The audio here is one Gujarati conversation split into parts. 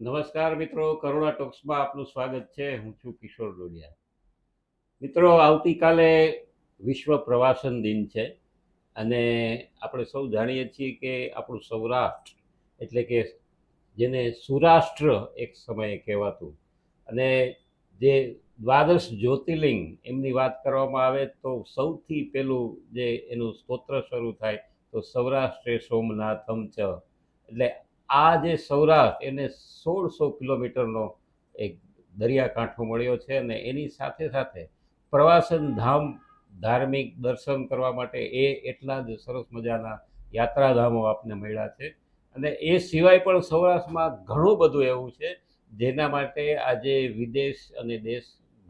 નમસ્કાર મિત્રો, કરુણા ટોક્સમાં આપનું સ્વાગત છે. હું છું કિશોર ડોડિયા. મિત્રો, આવતીકાલે વિશ્વ પ્રવાસન દિન છે અને આપણે સૌ જાણીએ છીએ કે આપણું સૌરાષ્ટ્ર એટલે કે જેને સુરાષ્ટ્ર એક સમયે કહેવાતું અને જે દ્વાદશ જ્યોતિર્લિંગ એમની વાત કરવામાં આવે તો સૌથી પહેલું જે એનું સ્તોત્ર શરૂ થાય તો સૌરાષ્ટ્રે સોમનાથમ ચ. એટલે આ જે સૌરાષ્ટ્ર એને સોળસો કિલોમીટરનો એક દરિયાકાંઠો મળ્યો છે અને એની સાથે સાથે પ્રવાસન ધામ ધાર્મિક દર્શન કરવા માટે એ એટલા જ સરસ મજાના યાત્રાધામો આપને મળ્યા છે. અને એ સિવાય પણ સૌરાષ્ટ્રમાં ઘણું બધું એવું છે જેના માટે આજે વિદેશ અને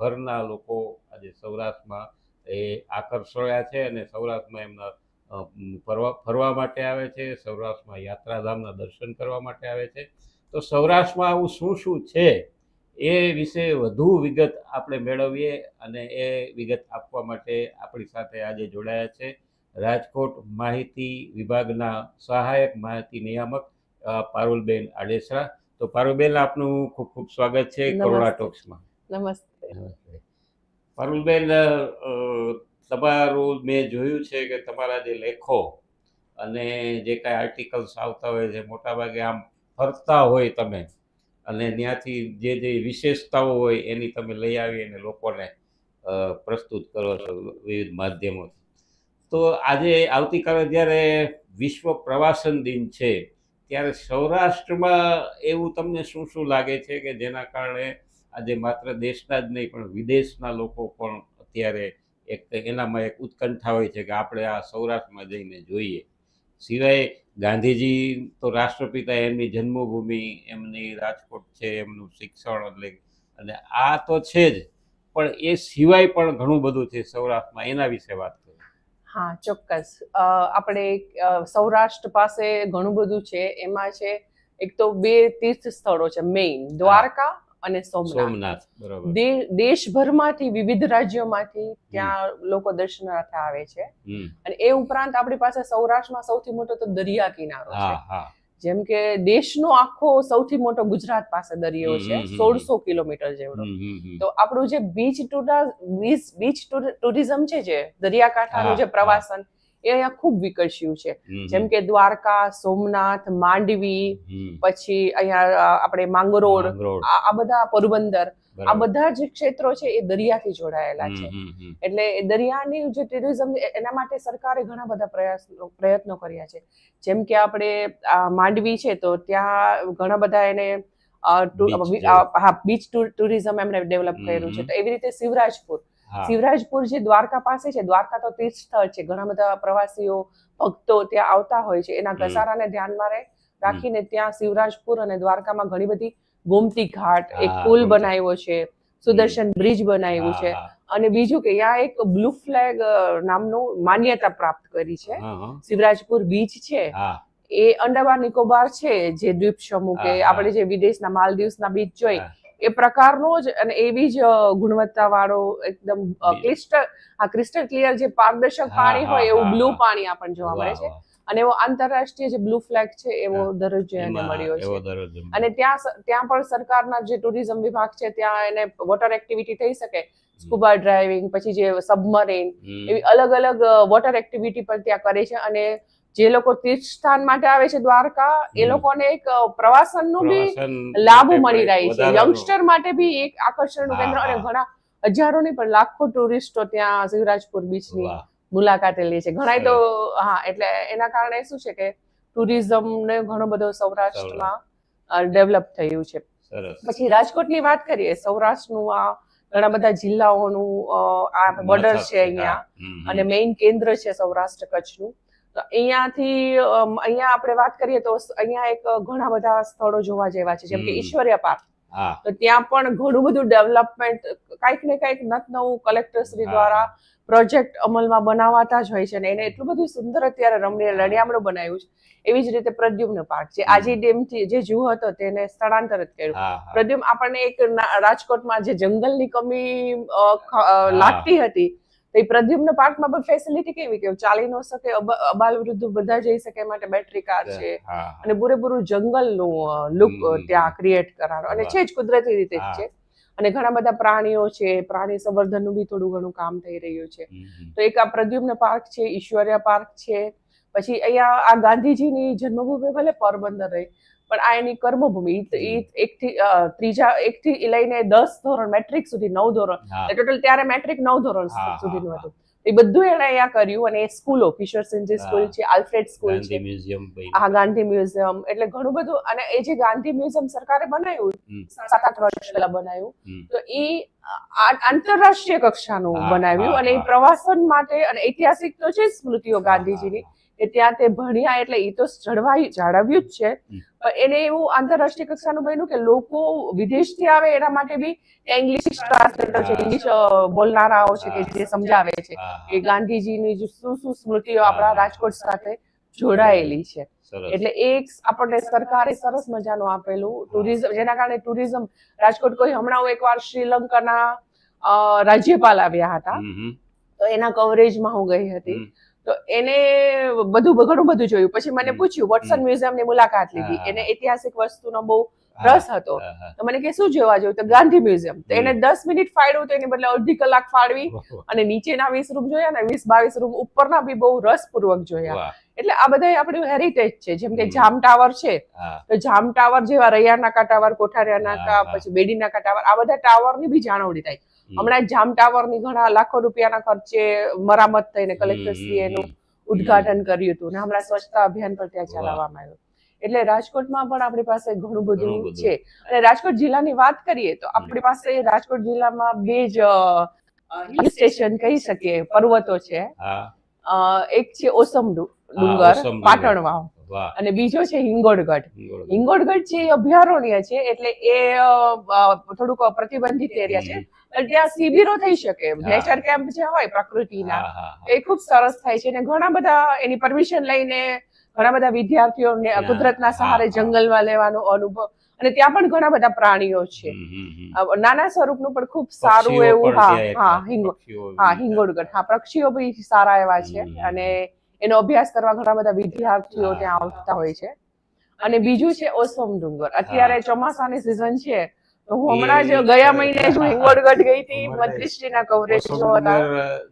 દેશભરના લોકો આજે સૌરાષ્ટ્રમાં એ આકર્ષાયા છે અને સૌરાષ્ટ્રમાં એમના ફરવા ફરવા માટે આવે છે સૌરાષ્ટ્રમાં યાત્રાધામના દર્શન કરવા માટે આવે છે. તો સૌરાષ્ટ્રમાં આવું શું શું છે એ વિશે વધુ વિગત આપણે મેળવીએ અને એ વિગત આપવા માટે આપણી સાથે આજે જોડાયા છે રાજકોટ માહિતી વિભાગના સહાયક માહિતી નિયામક પારુલબેન આડેસરા. તો પારુલબેન આપનું ખૂબ ખૂબ સ્વાગત છે. કોરોના ટોક્સમાં. નમસ્તે. પારુલબેન તમારું મેં જોયું છે કે તમારા જે લેખો અને જે કાંઈ આર્ટિકલ્સ આવતા હોય છે, મોટાભાગે આમ ફરતા હોય તમે. અને ત્યાંથી જે જે વિશેષતાઓ હોય એની તમે લઈ આવી અને લોકોને પ્રસ્તુત કરો છો વિવિધ માધ્યમોથી. તો આજે આવતીકાલે જ્યારે વિશ્વ પ્રવાસન દિન છે, ત્યારે સૌરાષ્ટ્રમાં એવું તમને શું શું લાગે છે કે જેના કારણે આજે માત્ર દેશના જ નહીં, પણ વિદેશના લોકો પણ અત્યારે એક એનામાં એક ઉત્કંઠા હોય છે કે આપણે આ સૌરાષ્ટ્રમાં જઈને જોઈએ. સિવાય ગાંધીજી તો રાષ્ટ્રપિતા, એમની જન્મભૂમિ, એમની રાજકોટ છે, એમનું શિક્ષણ એટલે અને આ તો છે જ. પણ એ સિવાય પણ ઘણું બધું છે સૌરાષ્ટ્રમાં, એના વિશે વાત કરી. હા, ચોક્કસ. આપણે સૌરાષ્ટ્ર પાસે ઘણું બધું છે. એમાં છે, એક તો બે તીર્થ સ્થળો છે મેઇન દ્વારકા અને સોમનાથ. દેશભરમાંથી વિવિધ રાજ્યોમાંથી ત્યાં લોકો દર્શનાર્થે આવે છે. અને એ ઉપરાંત આપણી પાસે સૌરાષ્ટ્રમાં સૌથી મોટો તો દરિયા કિનારો છે. જેમ કે દેશનો આખો સૌથી મોટો ગુજરાત પાસે દરિયો છે સોળસો કિલોમીટર જેવડો. તો આપણું જે બીચ બીચ બીચ ટુરિઝમ છે જે દરિયાકાંઠાનું જે પ્રવાસન એ અહીંયા ખૂબ વિકસ્યું છે. જેમ કે દ્વારકા સોમનાથ માંડવી પછી અહીંયા આપણે માંગરોળ. આ બધા પોરબંદર આ બધા જે ક્ષેત્રો છે એ દરિયાથી જોડાયેલા છે. એટલે દરિયાની જે ટુરિઝમ એના માટે સરકારે ઘણા બધા પ્રયાસ પ્રયત્નો કર્યા છે. જેમ કે આપણે માંડવી છે તો ત્યાં ઘણા બધા એને હા બીચ ટુરિઝમ એમણે ડેવલપ કર્યું છે. તો એવી રીતે શિવરાજપુર. શિવરાજપુર જે દ્વારકા પાસે છે દ્વારકા તો તીર્થ સ્થળ છે. ઘણા બધા પ્રવાસીઓ ભક્તો ત્યાં આવતા હોય છે. એના. ઘસારાને ધ્યાનમાં રહે રાખીને ત્યાં શિવરાજપુર અને દ્વારકામાં ઘણી બધી ગોમતી ઘાટ એક પુલ. બનાવ્યો છે સુદર્શન બ્રિજ બનાવ્યું છે. અને બીજું કે ત્યાં એક બ્લુ ફ્લેગ નામનું માન્યતા પ્રાપ્ત કરી છે. શિવરાજપુર બીચ છે. એ અંડમાન નિકોબાર છે જે દ્વીપ સમૂહ કે. આપણે જે વિદેશના માલદીવ્સના બીચ જોઈ હા. એ પ્રકારનો જ અને એવી જ ગુણવત્તાવાળો એકદમ ક્રિસ્ટલ આ ક્રિસ્ટલ ક્લિયર જે પારદર્શક પાણી હોય એવું બ્લુ પાણી આપણને જોવા મળે છે. અને એવો આંતરરાષ્ટ્રીય જે બ્લુ ફ્લેગ છે એવો. દરજ્જો એને મળ્યો છે. અને ત્યાં ત્યાં પણ સરકારના જે ટુરિઝમ વિભાગ છે ત્યાં એને વોટર એક્ટિવિટી થઈ શકે. સ્કુબા ડ્રાઇવિંગ પછી જે સબમરીન એવી અલગ અલગ વોટર એક્ટિવિટી પણ ત્યાં કરે છે અને જે લોકો તીર્થ સ્થાન માટે આવે છે દ્વારકા એ લોકોને એક પ્રવાસન પ્રવાસનનું બી લાભ મળી રહી છે. યંગસ્ટર માટે બી એક આકર્ષણનું નું કેન્દ્ર અને ઘણા હજારો હજારોની પણ લાખો ટુરિસ્ટો ત્યાં શિવરાજપુર બીચની ની મુલાકાતે લે છે. ઘણા તો હા એટલે એના કારણે શું છે કે ટુરિઝમ ને ઘણો બધો સૌરાષ્ટ્રમાં ડેવલપ થયું છે. પછી રાજકોટની વાત કરીએ સૌરાષ્ટ્રનું આ ઘણા બધા જિલ્લાઓનું આ બોર્ડર છે અહીંયા. અને મેઇન કેન્દ્ર છે સૌરાષ્ટ્ર કચ્છનું. અહીંયાથી અહીંયા આપણે વાત કરીએ તો અહીંયા એક ઘણા બધા સ્થળો જોવા જેવા છે જેમ કે. ઈશ્વર્ય પાર્ક તો ત્યાં પણ ઘણું બધું ડેવલપમેન્ટ કાંઈક ને કાંઈક નત નવું કલેક્ટરશ્રી દ્વારા પ્રોજેક્ટ અમલમાં બનાવાતા જ હોય છે અને એને એટલું બધું સુંદર અત્યારે રમણીય હા. બનાવ્યું છે એવી જ રીતે પ્રદ્યુમ્ન પાર્ક જે. આજી ડેમથી જે જૂ હતો તેને સ્થળાંતરિત કર્યું. પ્રદ્યુમ આપણને એક રાજકોટમાં જે જંગલની કમી. લાગતી હતી તો એ પ્રદ્યુમ્ન પાર્કમાં પણ ફેસિલિટી કેવી કે ચાલી ન શકે અબાલ વૃદ્ધ બધા જઈ શકે માટે બેટરી કાર છે. અને પૂરેપૂરું જંગલનું લુક ત્યાં ક્રિએટ કરારો અને છે જ કુદરતી રીતે જ છે. અને ઘણા બધા પ્રાણીઓ છે પ્રાણી સંવર્ધનનું બી થોડું ઘણું કામ થઈ રહ્યું છે. તો એક આ પ્રદ્યુમ્ન પાર્ક છે ઈશ્વર્યા પાર્ક છે. પછી અહીંયા આ ગાંધીજીની જન્મભૂમિ ભલે પોરબંદર રહી પણ આ એની કર્મભૂમિ. ઈ એકથી ત્રીજા એકથી લઈને દસ ધોરણ મેટ્રિક સુધી નવ ધોરણ. ટોટલ ત્યારે મેટ્રિક નવ ધોરણ સુધીનું હતું. એ બધું એણે અહીંયા કર્યું અને એ સ્કૂલો કિશોરસિંહજી સ્કૂલ છે આલ્ફ્રેડ સ્કૂલ છે. હા ગાંધી મ્યુઝિયમ. એટલે ઘણું બધું અને એ જે ગાંધી મ્યુઝિયમ સરકારે બનાવ્યું સાત આઠ વર્ષ પહેલા બનાવ્યું. તો એ આંતરરાષ્ટ્રીય કક્ષાનું બનાવ્યું અને એ પ્રવાસન માટે અને ઐતિહાસિક તો છે સ્મૃતિઓ ગાંધીજીની કે ત્યાં તે ભણ્યા એટલે એ તો જળવાઈ જાળવ્યું જ છે. પણ એને એવું આંતરરાષ્ટ્રીય કક્ષાનું બન્યું કે લોકો વિદેશથી આવે એના માટે બી ઇંગ્લિશ ટ્રાન્સલેટર છે ઇંગ્લિશ બોલનારાઓ છે કે જે સમજાવે છે કે ગાંધીજીની શું શું સ્મૃતિઓ આપણા રાજકોટ સાથે જોડાયેલી છે. એટલે એ એક આપણને સરકારે સરસ મજાનું આપેલું ટુરિઝમ જેના કારણે ટુરિઝમ રાજકોટ કોઈ હમણાં હું એકવાર શ્રીલંકાના રાજ્યપાલ આવ્યા હતા. તો એના કવરેજમાં હું ગઈ હતી. તો એને બધું ઘણું બધું જોયું. પછી મને પૂછ્યું વોટસન મ્યુઝિયમની મુલાકાત લીધી. એને ઐતિહાસિક વસ્તુનો બહુ રસ હતો. તો મને કે શું જોવા જોયું તો ગાંધી મ્યુઝિયમ. તો એને દસ મિનિટ ફાળવું તો એને બદલે અડધી કલાક ફાળવી અને નીચેના વીસ રૂમ જોયા ને વીસ બાવીસ રૂમ ઉપરના બી બહુ રસપૂર્વક જોયા. એટલે આ બધા આપણું હેરિટેજ છે. જેમ કે જામ ટાવર છે. તો જામ ટાવર જેવા રૈયા નાકા ટાવર કોઠારિયા નાકા હા, હા. પછી બેડી નાકા ટાવર આ બધા ટાવરની બી જાળવણી થાય. હમણાં જામ ટાવરની ઘણા લાખો રૂપિયાના ખર્ચે મરામત થઈને કલેક્ટરશ્રીએ એનું ઉદઘાટન ઉદ્ઘાટન કર્યું હતું ને હમણાં સ્વચ્છતા અભિયાન પર ત્યાં ચલાવવામાં આવ્યું. એટલે રાજકોટમાં પણ આપણી પાસે ઘણું બધું. છે. અને રાજકોટ જિલ્લાની વાત કરીએ તો આપણી પાસે રાજકોટ જિલ્લામાં બે જ હિલ સ્ટેશન કહી શકીએ પર્વતો છે. એક છે ઓસમ ડુંગર પાટણ વાવ અને બીજો છે હિંગોળગઢ. હિંગોળ. હિંગોળગઢ છે એ અભયારણ્ય છે એટલે એ થોડુંક પ્રતિબંધિત એરિયા છે. ત્યાં શિબિરો થઈ શકે નેચર કેમ્પ જે હોય પ્રકૃતિના. એ ખૂબ સરસ થાય છે. અને ઘણા બધા એની પરમિશન લઈને ઘણા બધા વિદ્યાર્થીઓને કુદરતના સહારે. જંગલમાં લેવાનો અનુભવ. અને ત્યાં પણ ઘણા બધા પ્રાણીઓ છે. નાના સ્વરૂપનું પણ ખૂબ સારું એવું હા હા હિંગોળ હિંગો હા હિંગોળગઢ. હા પક્ષીઓ બી સારા એવા છે. અને એનો અભ્યાસ કરવા ઘણા બધા વિદ્યાર્થીઓ ત્યાં આવતા હોય છે. અને બીજું છે ઓસમ ડુંગર. અત્યારે ચોમાસાની સિઝન છે. હમણાં જ ગયા મહિને જ હું હિંગોળગઢ ગઈ હતી મંત્રીશ્રીના કવરેજ ઓસમ હતા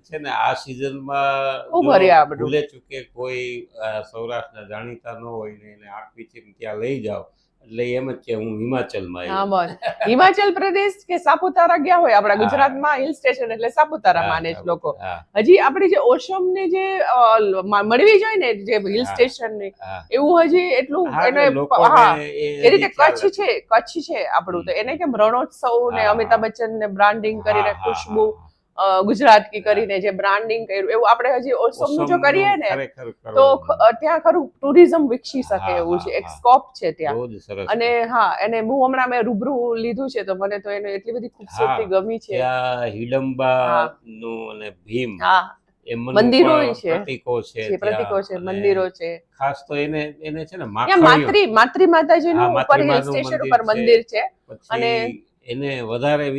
છે ને આ સિઝનમાં ખૂબ હરિયા બધું. ભૂલે ચૂકે કોઈ સૌરાષ્ટ્ર સૌરાષ્ટ્રના જાણીતા ન હોય ને એને આંખવીચીને ત્યાં લઈ જાઓ એટલે એમ જ કે હું હિમાચલમાં હા. બસ હિમાચલ પ્રદેશ કે સાપુતારા ગયા હોય? આપણા ગુજરાતમાં હિલ સ્ટેશન એટલે સાપુતારા માને જ લોકો. હજી આપણી જે ઓશમ ને જે મળવી જોઈએ ને જે હિલ સ્ટેશન ને એવું હજી એટલું એને એ રીતે કચ્છ છે કચ્છ છે આપણું. તો એને કેમ રણોત્સવ ને અમિતાભ બચ્ચન ને બ્રાન્ડિંગ કરીને ખુશ્બુ ગુજરાત કી કરીને જે બ્રાન્ડિંગ કર્યું એવું આપણે હજી ઓસમનું જો કરીએ ને તો ત્યાં ખરું ટુરિઝમ વિકસી શકે એવું છે એક સ્કોપ છે ત્યાં. અને હા અને હું હમણાં મેં રૂબરૂ લીધું છે તો મને તો એને એટલી બધી ખૂબસૂરતી ગમી છે. હિડમ્બા નું અને ભીમ હા. મંદિરોય છે. પ્રતીકો છે પ્રતીકો છે મંદિરો છે. ખાસ તો એને એને છે ને માત્રી માત્રી માતૃ માતૃ માતાજીનું ઉપર સ્ટેશન ઉપર મંદિર છે. અને- એને વધારે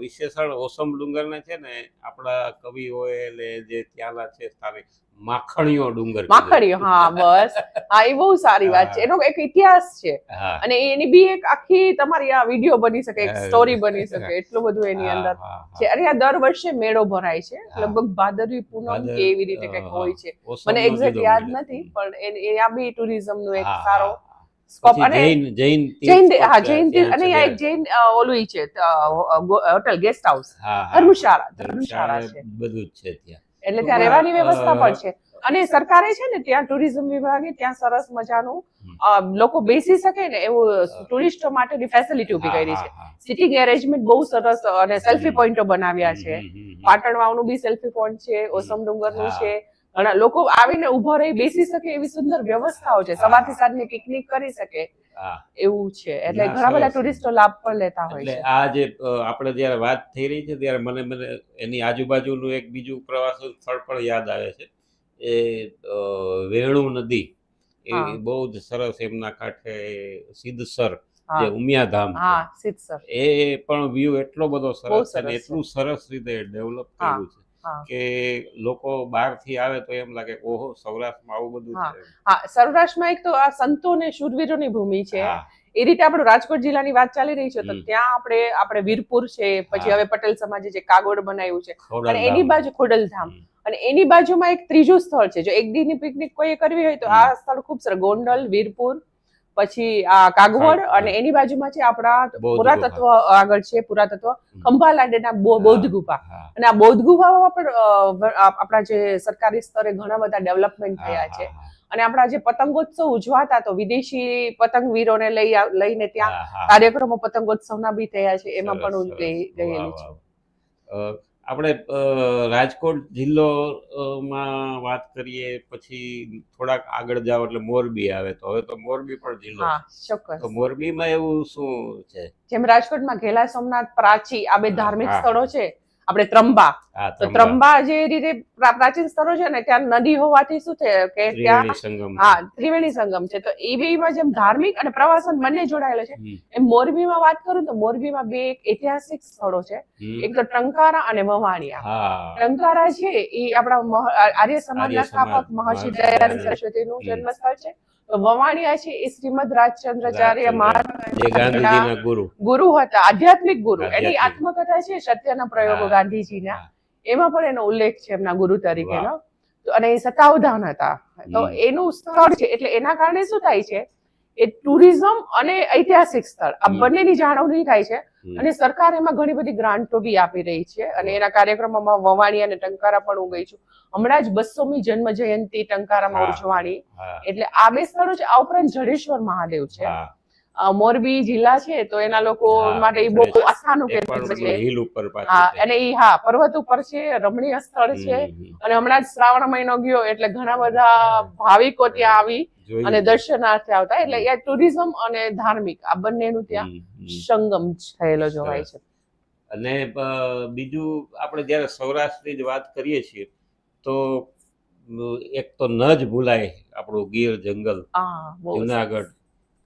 વિશેષણ ઓસમ ડુંગરને છે ને આપણા કવિઓ એટલે જે ત્યાંના છે સ્થાનિક માખણીઓ ડુંગર માખણીઓ હા બસ. હા એ બહુ સારી વાત છે. એનો એક ઇતિહાસ છે. અને એની બી એક આખી તમારી આ વીડિયો બની શકે એક સ્ટોરી બની શકે. એટલું બધું એની અંદર. છે. અને આ દર વર્ષે મેળો ભરાય છે. લગભગ ભાદરવી પૂનમ કે એવી રીતે કંઈક હોય છે. મને એક્ઝેક્ટ યાદ નથી પણ એ- આ બી ટુરિઝમનું એક સારો. સ્કોપ અને જૈન જૈન હા જૈન અને આ એક જૈન ઓલું છે હોટલ ગેસ્ટ હાઉસ. ધર્મશાળા ધર્મશાળા છે. બધું જ છે ત્યાં. એટલે ત્યાં રહેવાની વ્યવસ્થા પણ છે. અને સરકારે છે ને ત્યાં ટુરિઝમ વિભાગે ત્યાં સરસ મજાનું લોકો બેસી શકે ને એવું ટુરિસ્ટો માટેની ફેસિલિટી ઊભી કરી છે. સિટિંગ એરેન્જમેન્ટ બહુ સરસ અને સેલ્ફી. પોઈન્ટો બનાવ્યા છે. પાટણ વાવનું બી સેલ્ફી પોઈન્ટ છે ઓસમ ડુંગરનું છે લોકો આવીને ઊભો રહી બેસી શકે એવી સુંદર વ્યવસ્થાઓ છે. સવારથી સાંજની પિકનિક કરી શકે એવું છે. એટલે ઘણા બધા ટુરિસ્ટો લાભ પણ લેતા હોય છે. આ જે આપણે જ્યારે વાત થઈ રહી છે ત્યારે મને મને એની આજુબાજુનું એક બીજું પ્રવાસન સ્થળ પણ યાદ આવે છે. એ વેણુ નદી. એ. બહુ જ સરસ એમના કાંઠે સિદ્ધસર જે ઉમિયાધામ એ પણ વ્યૂ એટલો બધો સરસ છે એટલું સરસ રીતે ડેવલપ. કર્યું છે. કે લોકો બહારથી આવે તો એમ લાગે ઓહો સૌરાષ્ટ્રમાં આવું બધું છે હા સૌરાષ્ટ્રમાં એક તો આ સંતો અને શૂરવીરોની ભૂમિ છે. એ રીતે આપણું રાજકોટ જિલ્લાની વાત ચાલી રહી છે તો ત્યાં આપણે આપણે વીરપુર છે પછી હવે પટેલ સમાજે જે કાગોડ બનાવ્યું છે. અને એની બાજુ ખોડલધામ. અને એની બાજુમાં એક ત્રીજું સ્થળ છે. જો એક દીની પિકનિક કોઈ કરવી હોય તો આ સ્થળ ખૂબ સરસ. ગોંડલ વીરપુર પછી આ કાગવડ અને એની બાજુમાં છે આપણા પુરાતત્વ આગળ છે પુરાતત્વ ખંભાલાડેના. બૌદ્ધ ગુફા. અને આ બૌદ્ધ ગુફામાં પણ આપણા જે સરકારી સ્તરે ઘણા બધા ડેવલપમેન્ટ થયા છે. અને આપણા જે પતંગોત્સવ ઉજવાતા તો વિદેશી પતંગવીરોને લઈ લઈને ત્યાં. કાર્યક્રમો પતંગોત્સવના બી થયા છે એમાં પણ હું ગયેલી છું. આપણે રાજકોટ જિલ્લો માં વાત કરીએ પછી થોડાક આગળ જાઓ એટલે મોરબી આવે તો. હવે તો મોરબી પણ જિલ્લો ચોક્કસ. તો મોરબીમાં એવું શું છે? જેમ રાજકોટમાં ઘેલા સોમનાથ પ્રાચી આ બે ધાર્મિક સ્થળો છે આપણે ત્રંબા. તો ત્રંબા, જે રીતે પ્રાચીન સ્થળો છે ને ત્યાં નદી હોવાથી શું છે કે ત્યાં હા ત્રિવેણી સંગમ છે. તો એ બેમાં જેમ ધાર્મિક અને પ્રવાસન બંને જોડાયેલો છે. એમ મોરબીમાં વાત કરું તો મોરબીમાં બે એક ઐતિહાસિક સ્થળો છે. એક તો ટંકારા અને વવાણિયા હા. ટંકારા છે એ આપણા આર્ય સમાજના સ્થાપક મહર્ષિ દયાનંદ. સરસ્વતીનું જન્મસ્થળ છે. વવાણિયા છે એ શ્રીમદ રાજચંદ્રાચાર્ય મહારાજ ગુરુ. ગુરુ હતા આધ્યાત્મિક ગુરુ. એની આત્મકથા છે સત્યના પ્રયોગો ગાંધીજીના. એમાં પણ એનો ઉલ્લેખ છે એમના ગુરુ તરીકેનો. અને એ સતાવધાન હતા. તો એનું સ્થળ છે એટલે એના કારણે શું થાય છે? એ ટુરિઝમ અને ઐતિહાસિક સ્થળ આ બંનેની જાળવણી થાય છે. અને સરકાર એમાં ઘણી બધી ગ્રાન્ટો બી આપી રહી છે અને એના કાર્યક્રમોમાં વવાણી અને ટંકારા પણ હું ગઈ છું. હમણાં જ બસોમી જન્મ જયંતિ ટંકારામાં. ઉજવાણી. એટલે આ બે સ્થળો છે આ ઉપરાંત જડેશ્વર મહાદેવ છે. મોરબી જિલ્લા છે તો એના લોકો માટે એ બહુ આસ્થાનું કેન્દ્ર છે. હિલ ઉપર હા અને એ હા પર્વત ઉપર છે રમણીય સ્થળ છે. અને હમણાં જ શ્રાવણ મહિનો ગયો એટલે ઘણા બધા ભાવિકો ત્યાં આવી અને દર્શનાર્થે આવતા. એટલે એ ટુરિઝમ અને ધાર્મિક આ બંનેનું ત્યાં. સંગમ થયેલો જોવાય છે. અને બીજું આપણે જ્યારે સૌરાષ્ટ્રની જ વાત કરીએ છીએ તો એક તો ન જ ભૂલાય આપણું ગીર જંગલ જુનાગઢ.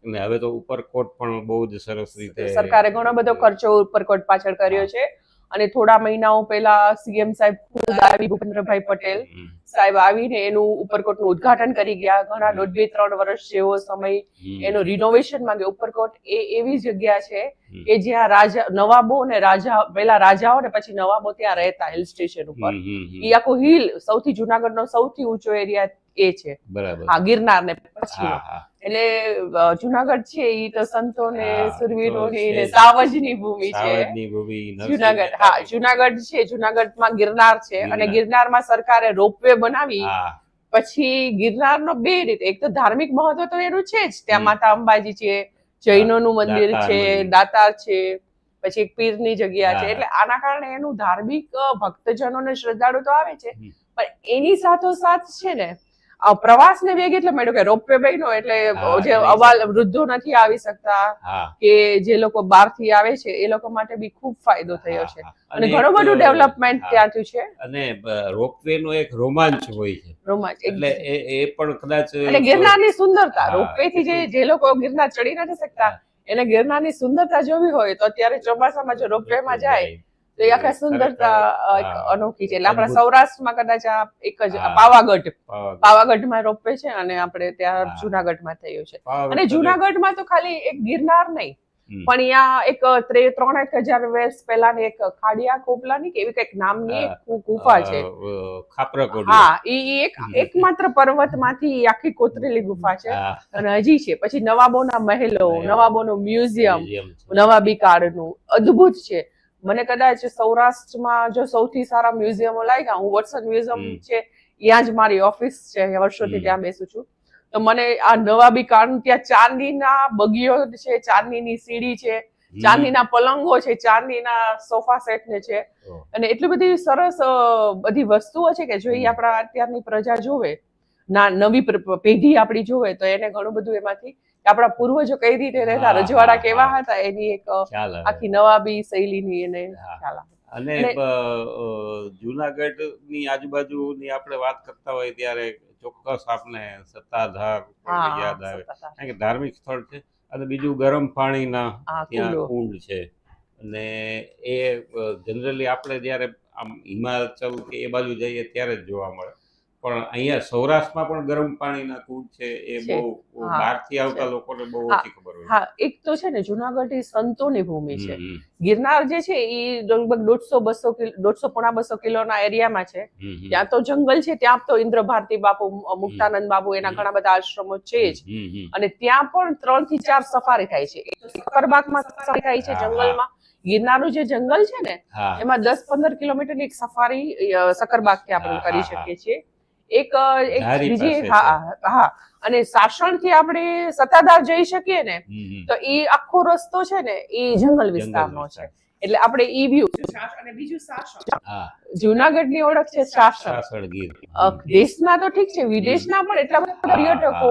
અને હવે તો ઉપરકોટ પણ બહુ જ સરસ રીતે સરકારે ઘણો બધો ખર્ચો ઉપરકોટ પાછળ કર્યો છે. અને થોડા મહિનાઓ પહેલા સીએમ સાહેબ ખુદ આવી ભૂપેન્દ્રભાઈ પટેલ સાહેબ આવીને એનું ઉપરકોટનું ઉદ્ઘાટન કરી ગયા. ઘણા દોઢ બે ત્રણ વર્ષ જેવો સમય એનું રિનોવેશન માંગે ઉપરકોટ એ એવી જગ્યા છે કે જ્યાં રાજા નવાબો ને રાજા પેલા રાજાઓ ને પછી નવાબો ત્યાં રહેતા હિલ સ્ટેશન ઉપર. ઈ આખો હિલ સૌથી જુનાગઢનો સૌથી ઊંચો એરિયા એ છે. બરાબર. હા ગિરનાર ને પછી. એટલે જુનાગઢ છે ઈ તો સંતો ને સુરવીરોની ને સાવજની ભૂમિ છે. જુનાગઢ હા જુનાગઢ છે જુનાગઢમાં ગિરનાર છે અને ગિરનાર. ગિરનારમાં સરકારે રોપવે બનાવી પછી પછી ગિરનારનો બે રીતે એક તો ધાર્મિક મહત્વ તો એનું છે જ. ત્યાં માતા અંબાજી છે જૈનોનું મંદિર છે. દાતાર છે પછી એક પીરની જગ્યા છે. એટલે આના કારણે એનું ધાર્મિક ભક્તજનો ને શ્રદ્ધાળુ તો આવે છે. પણ એની સાથોસાથ છે ને પ્રવાસને વેગ એટલે મળ્યો કે રોપવે બન્યો એટલે જે અવાલ વૃદ્ધો નથી આવી શકતા કે જે લોકો બહારથી આવે છે એ લોકો માટે બી ખૂબ ફાયદો થયો છે. અને ઘણું બધું ડેવલપમેન્ટ ત્યાંથી ત્યાં થયું છે. અને રોપવે નો એક રોમાંચ હોય છે. રોમાંચ એટલે એ એ પણ કદાચ એટલે ગિરનારની સુંદરતા રોપવે થી જે જે લોકો ગિરનાર ચડી નથી શકતા. એને ગિરનારની સુંદરતા જોવી હોય તો અત્યારે ચોમાસામાં જો રોપવે માં જાય એ આખા સુંદરતા એક અનોખી છે. એટલે આપણા સૌરાષ્ટ્રમાં કદાચ આ એક જ પાવાગઢ. પાવાગઢ. પાવાગઢમાં રોપવે છે અને આપણે ત્યાં. જુનાગઢમાં થયું છે. અને જુનાગઢમાં તો ખાલી એક ગિરનાર નહીં પણ અહીંયા એક ત્રે- ત્રણ એક હજાર વર્ષ પહેલાની એક ખાડિયા કોપલાની કે એવી કંઈક નામની એક ગુફા છે. હા ઈ એક એકમાત્ર પર્વતમાંથી આખી કોતરેલી ગુફા છે. અને હજી છે. પછી નવાબોના મહેલો. નવાબોનું મ્યુઝિયમ. નવાબી કાળનું અદ્ભુત છે. મને કદાચ સૌરાષ્ટ્રમાં જો સૌથી સારા મ્યુઝિયમો લાગ્યા હું વોટસન મ્યુઝિયમ છે ત્યાં જ મારી ઓફિસ છે વર્ષોથી ત્યાં બેસું છું. તો મને આ નવાબી કારણ ત્યાં ચાંદીના બગીઓ છે ચાંદીની સીડી છે ચાંદીના પલંગો છે ચાંદીના સોફા સેટ ને છે અને એટલી બધી સરસ બધી વસ્તુઓ છે કે જો એ આપણા અત્યારની પ્રજા જોવે ના નવી પેઢી આપણી જોવે તો એને ઘણું બધું એમાંથી કે આપણા પૂર્વજો કઈ રીતે રહેતા રજવાડા કેવા હતા એની એક. આખી નવાબી શૈલીની એને ખ્યાલ અને જુનાગઢની આજુબાજુ જુનાગઢની આજુબાજુની આપણે વાત કરતા હોય ત્યારે ચોક્કસ આપને સત્તાધાર યાદ આવે. કારણ કે ધાર્મિક સ્થળ છે અને બીજું ગરમ પાણીના ત્યાં કુંડ છે. અને એ જનરલી આપણે જ્યારે આમ હિમાચલ કે એ બાજુ જઈએ ત્યારે જ જોવા મળે. પણ અહીંયા સૌરાષ્ટ્રમાં પણ ગરમ પાણીના કુંડ છે એ બહુ બહારથી આવતા લોકોને બહુ ઓછી ખબર હોય. હા એક તો છે ને જુનાગઢ એ સંતોની ભૂમિ છે. ગિરનાર જે છે એ લગભગ દોઢસો બસો દોઢસો પોણા બસો કિલોના એરિયામાં છે. ત્યાં તો જંગલ છે ત્યાં તો ઇન્દ્ર ભારતી બાપુ મુક્તાનંદ બાપુ એના ઘણા બધા આશ્રમો છે જ. અને ત્યાં પણ ત્રણથી ચાર સફારી થાય છે. એક સક્કરબાગમાં સફારી થાય છે. જંગલમાં. ગિરનારનું જે જંગલ છે ને એમાં દસ પંદર કિલોમીટરની એક સફારી સકરબાગથી આપણે કરી. શકીએ છીએ. એક એક બીજી હા હા અને સાસણથી આપણે સત્તાધાર જઈ શકીએ ને. તો એ આખો રસ્તો છે ને એ જંગલ વિસ્તારનો છે. વિસ્તાર. એટલે આપણે ઈ વ્યૂ અને બીજું સાસણ. જુનાગઢની ઓળખ છે સાસણ. દેશના તો ઠીક છે વિદેશના પણ એટલા બધા પર્યટકો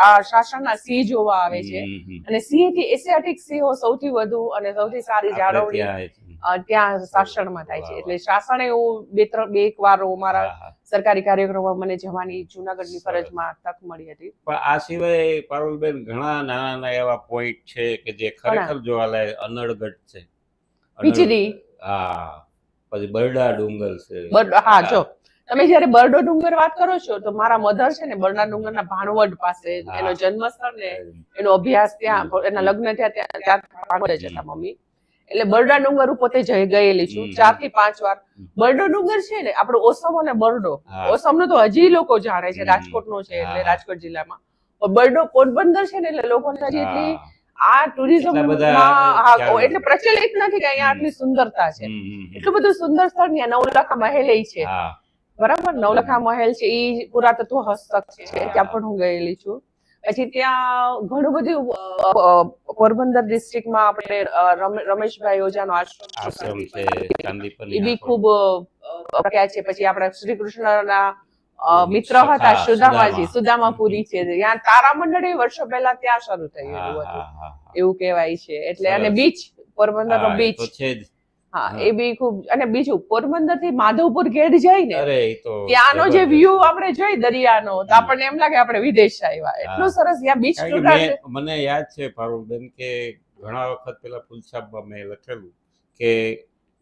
આ શાસનના સિંહ જોવા આવે છે. અને સિંહથી એશિયાટિક સિંહો સૌથી વધુ અને સૌથી સારી જાળવણી ત્યાં સાસણમાં થાય છે. એટલે શાસન એવું બે ત્રણ બે એક વાર મારા. સરકારી કાર્યક્રમમાં મને જવાની જુનાગઢની ફરજમાં તક મળી હતી. પણ આ સિવાય પારુલબેન ઘણા નાના નાના એવા પોઈન્ટ છે કે જે ખરેખર જોવાલાયક અનળગઢ છે. વીજળી હા. પછી બરડા ડુંગર છે. હા જો. તમે જયારે બરડો ડુંગર વાત કરો છો તો મારા મધર છે ને બરડા ડુંગરના ભાણવડ પાસે એનો એનો જન્મસ્થળ ને એનો અભ્યાસ ત્યાં એના લગ્ન ત્યાં ત્યાં ભાણવડ જ હતા મમ્મી. એટલે બરડા ડુંગર હું પોતે જઈ ગયેલી છું ચારથી પાંચ વાર. બરડો ડુંગર છે ને આપણો ઓસમ અને બરડો. ઓસમ નો તો હજી લોકો જાણે છે રાજકોટ નો છે એટલે રાજકોટ જિલ્લામાં. પણ બરડો પોરબંદર છે ને એટલે લોકોને હજી એટલી આ ટુરિઝમ એટલા પ્રચલિત નથી કે અહીંયા આટલી સુંદરતા છે. એટલું બધું સુંદર સ્થળ ત્યાં નવલખા મહેલ છે. બરાબર? નવલખા મહેલ છે એ પુરાતત્વ હસ્તક છે ત્યાં પણ હું ગયેલી છું. પછી ત્યાં ઘણું બધું પોરબંદર ડિસ્ટ્રિક્ટમાં આપણે રમેશભાઈ ઓઝાનો આશ્રમ એ બી. ખૂબ પ્રખ્યાત છે. પછી આપણા શ્રી કૃષ્ણના મિત્ર હતા સુદામાજી સુદામાપુરી છે. ત્યાં તારા મંડળી વર્ષો પહેલા ત્યાં શરૂ થયું થયેલું હતું. એવું કહેવાય છે. એટલે અને બીચ પોરબંદર નો બીચ છે હા. એ બી ખૂબ અને બીજું પોરબંદરથી માધવપુર ગેટ જાય ને ત્યાંનો જે વ્યૂ આપણે જોઈ દરિયાનો તો આપણને એમ લાગે આપણે વિદેશ આવ્યા. એટલું સરસ ત્યાં બીચ મને યાદ છે ફારૂકબેન કે ઘણા વખત પેલા ફૂલછાપમાં મેં લખેલું કે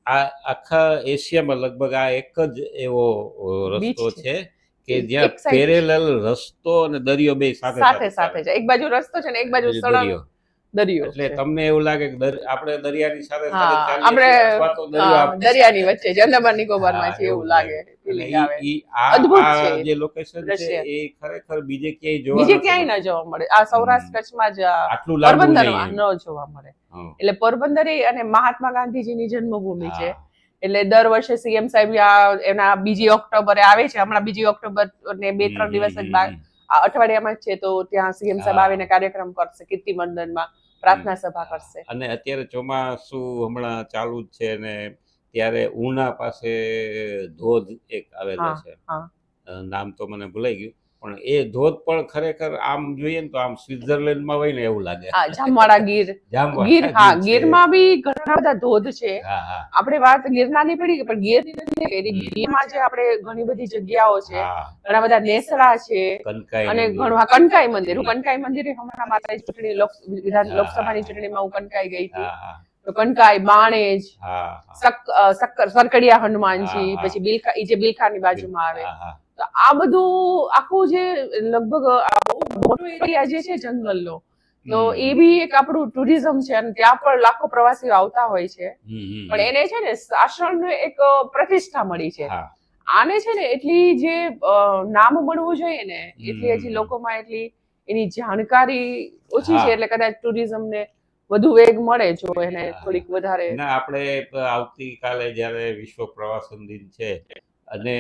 આ આખા એશિયામાં લગભગ આ એક જ એવો રસ્તો છે. કે જ્યાં પેરેલલ રસ્તો અને દરિયો બે સાથે સાથે સાથે છે. એક બાજુ રસ્તો છે ને એક બાજુ બીજું સળંગ. દરિયો એટલે તમને એવું લાગે કે આપણે દરિયાની સાથે આપણે દરિયાની વચ્ચે જ નિકોબારમાં છે એવું લાગે. જે લોકેશન છે એ ખરેખર બીજે ક્યાંય જોવા બીજે ક્યાંય ન જોવા મળે. આ સૌરાષ્ટ્ર કચ્છમાં જ આટલું પોરબંદરમાં ન જોવા મળે. એટલે પોરબંદર અને મહાત્મા ગાંધીજીની જન્મભૂમિ છે. એટલે દર વર્ષે સીએમ સાહેબ આ એના બીજી ઓક્ટોબરે આવે છે. હમણાં બીજી ઓક્ટોબર ને બે ત્રણ દિવસ જ અઠવાડિયામાં જ છે તો ત્યાં સીએમ સાહેબ આવીને કાર્યક્રમ કરશે કીર્તિ મંદનમાં પ્રાર્થના સભા કરશે. અને અત્યારે ચોમાસું હમણાં ચાલુ જ છે ને ત્યારે ઉના પાસે ધોધ એક આવેલો છે. નામ તો મને ભૂલાઈ ગયું. પણ એ ધોધ પણ ખરેખર આમ જોઈએ ને તો આમ સ્વિટ્ઝરલેન્ડમાં હોય ને એવું લાગે હા જામવાડા ગીર ગીર હા. ગીરમાં બી ઘણા બધા ધોધ છે આપણે વાત ગિરનારની પડી પણ ગીરની નથી કરી. ગીરમાં જે આપણે ઘણી બધી જગ્યાઓ છે ઘણા બધા નેસડા છે અને. ઘણું કનકાઈ મંદિર હું કનકાઈ મંદિરે હમણાં માતાની ચૂંટણી લોક વિધાન હા, લોકસભાની. ચૂંટણીમાં હું કનકાઈ ગઈ હતી કનકાઈ બાણેજ સક્કર સરકડિયા હનુમાનજી. પછી બિલખા જે બિલખાની બાજુમાં આવે. તો આ બધું આખું જે લગભગ મોટો એરિયા જે છે જંગલનો તો એ બી એક આપણું ટુરિઝમ છે અને ત્યાં પણ લાખો પ્રવાસીઓ આવતા હોય છે. પણ એને છે ને શાસન એક પ્રતિષ્ઠા મળી છે. આને છે ને એટલી જે નામ મળવું જોઈએ ને એટલી હજી લોકોમાં એટલી એની જાણકારી ઓછી છે એટલે કદાચ ટુરિઝમ ને વધુ વેગ મળે જો એને થોડીક વધારે ના આપણે આવતીકાલે જ્યારે વિશ્વ પ્રવાસન દિન છે અને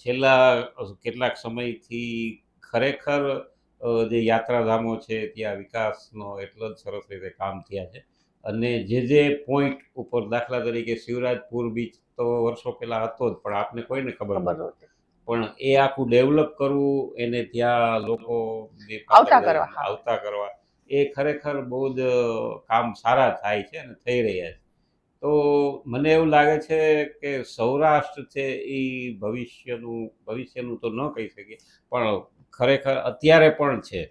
છેલ્લા કેટલાક સમયથી ખરેખર જે યાત્રાધામો છે ત્યાં વિકાસનો એટલો જ સરસ રીતે કામ થયા છે. અને જે જે પોઈન્ટ ઉપર દાખલા તરીકે શિવરાજપુર બીચ તો વર્ષો પહેલા હતો જ પણ આપને કોઈને ખબર નહોતી. પણ એ આખું ડેવલપ કરવું એને ત્યાં લોકો આવતા કરવા, આવતા કરવા એ ખરેખર બહુ જ કામ સારા થાય છે અને થઈ રહ્યા છે. તો મને એવું લાગે છે કે સૌરાષ્ટ્ર છે એ ભવિષ્યનું ભવિષ્યનું તો ન કહી શકીએ, પણ ખરેખર અત્યારે પણ છે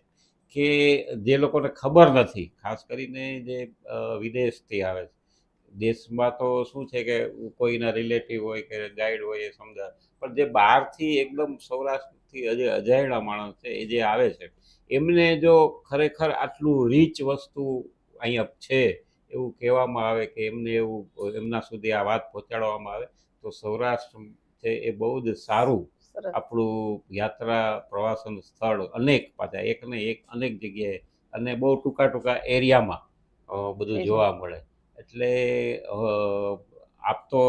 કે જે લોકોને ખબર નથી, ખાસ કરીને જે વિદેશથી આવે છે. દેશમાં તો શું છે કે કોઈના રિલેટિવ હોય કે ગાઈડ હોય એ સમજાવે. પણ જે બહારથી એકદમ સૌરાષ્ટ્રથી જે અજાયણા માણસ છે એ જે આવે છે, એમને જો ખરેખર આટલું રીચ વસ્તુ અહીંયા છે એવું કહેવામાં આવે કે એમને એવું એમના સુધી આ વાત પહોંચાડવામાં આવે તો સૌરાષ્ટ્ર છે એ બહુ જ સારું આપણું યાત્રા પ્રવાસન સ્થળ અનેક પાછા એક ને એક અનેક જગ્યાએ અને બહુ ટૂંકા ટૂંકા એરિયામાં બધું જોવા મળે. એટલે આપ તો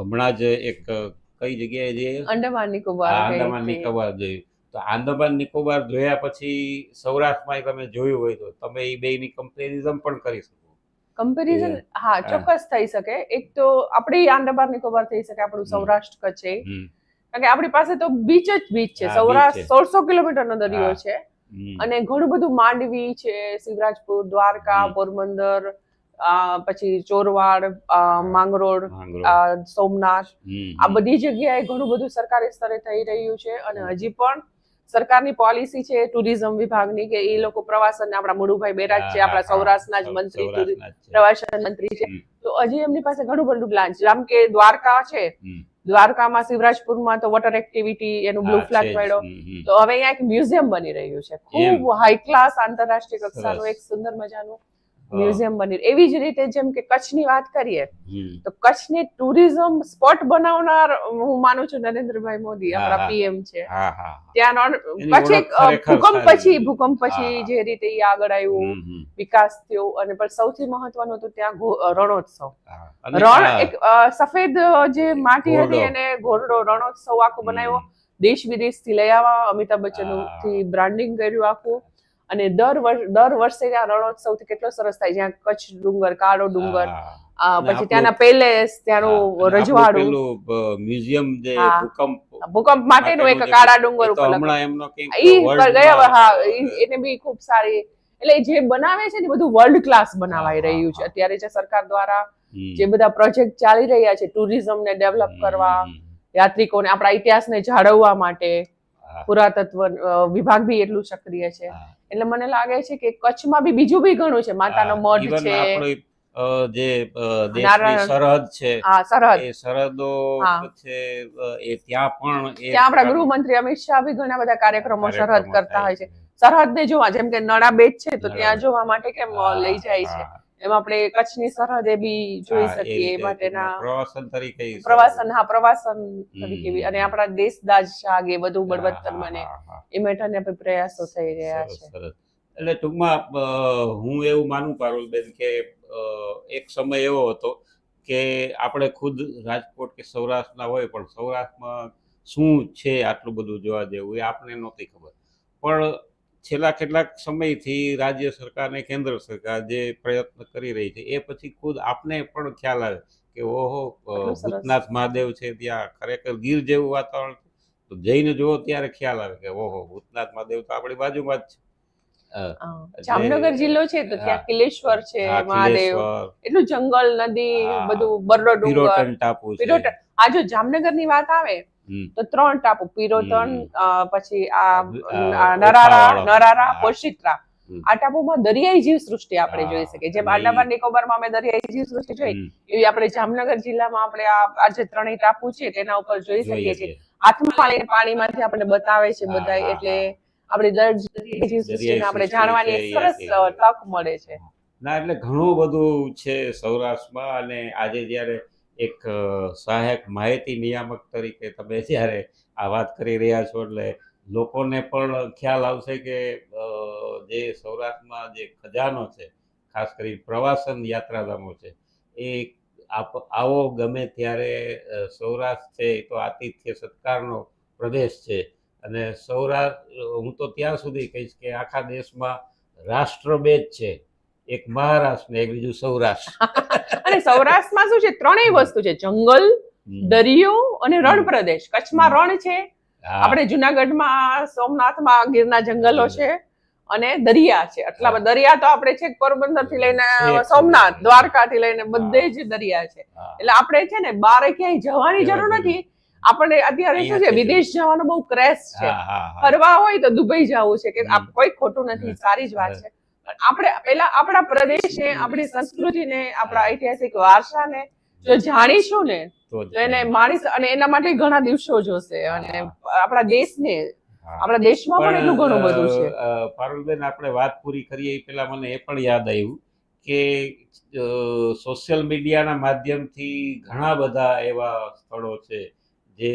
હમણાં જ એક કઈ જગ્યાએ જઈએ? અંડમાન નિકોબાર હતી. નિકોબાર જોયું. તો આંદામાન નિકોબાર જોયા પછી સૌરાષ્ટ્રમાં તમે જોયું હોય તો તમે એ બેયની કમ્પેરિઝન પણ કરી શકો. કમ્પેરિઝન હા. ચોક્કસ થઈ શકે. એક તો આપણી આંદામાન નિકોબાર થઈ શકે આપણું સૌરાષ્ટ્ર કચ્છ કારણ કે આપણી પાસે તો બીચ જ બીચ છે. સૌરાષ્ટ્ર. સોળસો કિલોમીટરનો દરિયો છે. અને ઘણું બધું માંડવી છે શિવરાજપુર દ્વારકા પોરબંદર પછી ચોરવાડ માંગરોળ. સોમનાથ. આ બધી જગ્યાએ ઘણું બધું સરકારી સ્તરે થઈ રહ્યું છે. અને હજી પણ સરકારની પોલિસી છે ટુરિઝમ વિભાગની કે એ લોકો પ્રવાસન આપણા મુળુભાઈ બેરાજ છે આપણા સૌરાષ્ટ્રના જ મંત્રી. પ્રવાસન મંત્રી છે. તો હજી એમની પાસે ઘણું બધું પ્લાન છે. જેમ કે દ્વારકા છે. દ્વારકામાં શિવરાજપુરમાં તો વોટર એક્ટિવિટી એનું બ્લુ ફ્લેગ પડ્યો. હમ. તો હવે અહીંયા એક મ્યુઝિયમ બની રહ્યું છે. ખૂબ હાઈ ક્લાસ આંતરરાષ્ટ્રીય કક્ષાનું. એક સુંદર મજાનું. મ્યુઝિયમ બની એવી જ રીતે જેમ કે કચ્છની વાત કરીએ તો કચ્છને ટુરિઝમ સ્પોટ બનાવનાર હું માનું છું નરેન્દ્રભાઈ મોદી આપણા પીએમ છે. ત્યાં કચ્છ એક ભૂકંપ પછી ભૂકંપ પછી. જે રીતે એ આગળ આવ્યું. વિકાસ થયો અને પણ સૌથી મહત્વનું તો ત્યાં રણોત્સવ. રણ એક સફેદ જે માટી હતી એને ઘોરડો રણોત્સવ આખો બનાવ્યો. દેશ વિદેશથી લઈ આવવા અમિતાભ બચ્ચનથી બ્રાન્ડિંગ કર્યું આખું. અને દર વર્ષ દર વર્ષે ત્યાં રણોત્સવથી કેટલો સરસ થાય. જ્યાં કચ્છ ડુંગર કાળો ડુંગર પછી ત્યાંના પેલેસ ત્યાંનું રજવાડું. મ્યુઝિયમ જે ભૂકંપ ભૂકંપ માટેનું એક કાળા ડુંગર ઉપર હમણાં એમનો કંઈક ગયા હા એને બી ખૂબ સારી એટલે જે બનાવે છે ને બધું વર્લ્ડ ક્લાસ બનાવાઈ રહ્યું છે. અત્યારે જે સરકાર દ્વારા જે બધા પ્રોજેક્ટ ચાલી રહ્યા છે ટુરિઝમ ને ડેવલપ કરવા યાત્રિકોને આપણા ઇતિહાસને જાળવવા માટે પુરાતત્વ વિભાગ બી એટલું સક્રિય છે. એટલે મને લાગે છે કે કચ્છમાં બી બીજું બી ઘણું છે. માતાનો મઢ છે. જે દેશની સરહદ છે હા સરહદ. એ સરહદો. છે એ ત્યાં પણ ત્યાં આપણા ગૃહમંત્રી અમિત શાહ બી ઘણા બધા કાર્યક્રમો સરહદ કરતા હોય છે. સરહદને જોવા જેમ કે નડા બેટ છે તો ત્યાં જોવા માટે કેમ લઈ જાય છે? એમ આપણે કચ્છની સરહદે બી જોઈ શકીએ એ માટેના પ્રવાસન તરીકે પ્રવાસન હા પ્રવાસન તરીકે બી. અને આપણા દેશ દાજ શાગ એ બધું બળવત્તર બને. એ માટેના બી પ્રયાસો થઈ રહ્યા છે. એટલે ટૂંકમાં હું એવું માનું પારુલબેન કે એક સમય એવો હતો કે આપણે ખુદ રાજકોટ કે સૌરાષ્ટ્રના હોય પણ સૌરાષ્ટ્રમાં શું છે આટલું બધું જોવા જેવું એ આપણને નહોતી ખબર. પણ છેલ્લા કેટલાક સમયથી રાજ્ય સરકાર અને કેન્દ્ર સરકાર જે પ્રયત્ન કરી રહી છે એ પછી ખુદ આપને પણ ખ્યાલ આવે કે ઓહો. ભૂતનાથ મહાદેવ છે ત્યાં ખરેખર ગીર જેવું વાતાવરણ છે. તો જઈને જુઓ ત્યારે ખ્યાલ આવે કે ઓહો ભૂતનાથ મહાદેવ તો આપણી બાજુમાં જ છે. જામનગર જિલ્લો છે તો ત્યાં કિલેશ્વર છે મહાદેવ. એટલું જંગલ નદી બધું બરડો ડુંગર. ટાપુ આ જો જામનગરની વાત આવે. તો ત્રણ ટાપુ હમ. પછી આ નરારા નરારા. પોશિત્રા. આ ટાપુમાં દરિયાઈ જીવ સૃષ્ટિ આપણે જોઈ શકીએ. જેમ આંદામાન નિકોબારમાં અમે દરિયાઈ જીવ સૃષ્ટિ જોઈ એવી આપણે જામનગર જિલ્લામાં આપણે આ જે ત્રણેય ટાપુ છે તેના ઉપર જોઈ શકીએ છીએ. હાથમાં પાણીમાંથી આપણે બતાવે છે બધા એટલે આપણે દર દરિયાઈ જીવ સૃષ્ટિને આપણે જાણવાની સરસ. તક મળે છે. ના એટલે ઘણું બધું છે સૌરાષ્ટ્રમાં અને આજે જ્યારે એક સહાયક માહિતી નિયામક તરીકે તમે જ્યારે આ વાત કરી રહ્યા છો એટલે લોકોને પણ ખ્યાલ આવશે કે જે સૌરાષ્ટ્રમાં જે ખજાનો છે, ખાસ કરી પ્રવાસન યાત્રાધામો છે, એ આવો ગમે ત્યારે સૌરાષ્ટ્ર છે એ તો આતિથ્ય સત્કારનો પ્રદેશ છે. અને સૌરાષ્ટ્ર, હું તો ત્યાં સુધી કહીશ કે આખા દેશમાં રાષ્ટ્રભેદ છે. એક મહારાષ્ટ્ર ને એક બીજું સૌરાષ્ટ્ર. અને સૌરાષ્ટ્રમાં શું છે? ત્રણેય વસ્તુ છે. જંગલ. દરિયો અને રણ પ્રદેશ. કચ્છમાં રણ છે. આપણે જુનાગઢમાં સોમનાથમાં ગીરના જંગલો છે અને દરિયા છે. એટલા હા. બધા દરિયા તો આપણે છે પોરબંદરથી લઈને સોમનાથ. દ્વારકા થી લઈને બધે જ દરિયા છે. એટલે આપણે છે ને બારે ક્યાંય જવાની જરૂર. નથી. આપણને અત્યારે શું છે? વિદેશ જવાનો બહુ ક્રેશ છે. ફરવા હોય તો દુબઈ જવું છે કે કોઈ ખોટું નથી સારી જ વાત છે. આપણે પેલા આપણા પ્રદેશને આપણી સંસ્કૃતિને આપણા ઐતિહાસિક વારસાને જો જાણીશું ને તો એને માણી અને એના માટે ઘણા દિવસો જોશે અને આપણા દેશને ને આપણા દેશમાં પણ એટલું ઘણું બધું છે. પારુલબેન આપણે વાત પૂરી કરીએ એ પહેલા મને એ પણ યાદ આવ્યું કે સોશિયલ મીડિયાના માધ્યમથી ઘણા બધા એવા સ્થળો છે જે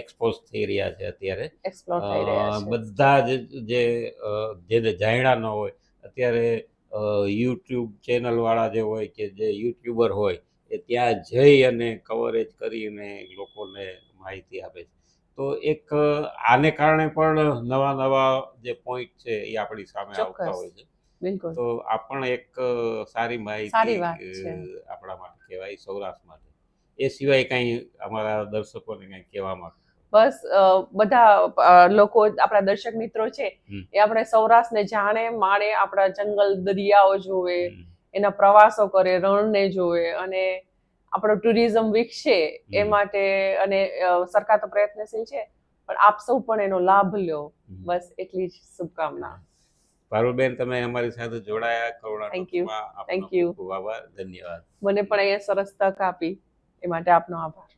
એક્સપોઝ થઈ રહ્યા છે અત્યારે. બધા જ જે જેને જાણ્યા ન હોય અત્યારે યુટ્યુબ ચેનલ વાળા જે હોય કે જે યુટ્યુબર હોય એ ત્યાં જઈ અને કવરેજ કરીને લોકોને માહિતી આપે છે. તો એક આને કારણે પણ નવા નવા જે પોઈન્ટ છે એ આપણી સામે આવતા હોય છે. બિલકુલ. તો આ પણ એક સારી માહિતી આપણા માટે કહેવાય સૌરાષ્ટ્ર માટે. એ સિવાય કંઈ અમારા દર્શકોને કંઈ કહેવા માંગો બસ બધા લોકો આપણા દર્શક મિત્રો છે એ આપણે સૌરાષ્ટ્રને જાણે માણે આપણા જંગલ દરિયાઓ જોવે એના પ્રવાસો કરે રણને જોવે અને આપણો ટુરિઝમ વિકસે એ માટે અને સરકાર તો પ્રયત્નશીલ છે પણ આપ સૌ પણ એનો લાભ લ્યો બસ એટલી જ શુભકામના. પારુલબેન તમે અમારી સાથે જોડાયા Karuna thank you thank you ખૂબ ખૂબ આભાર. ધન્યવાદ. મને પણ અહીંયા સરસ તક આપી. એ માટે આપનો આભાર.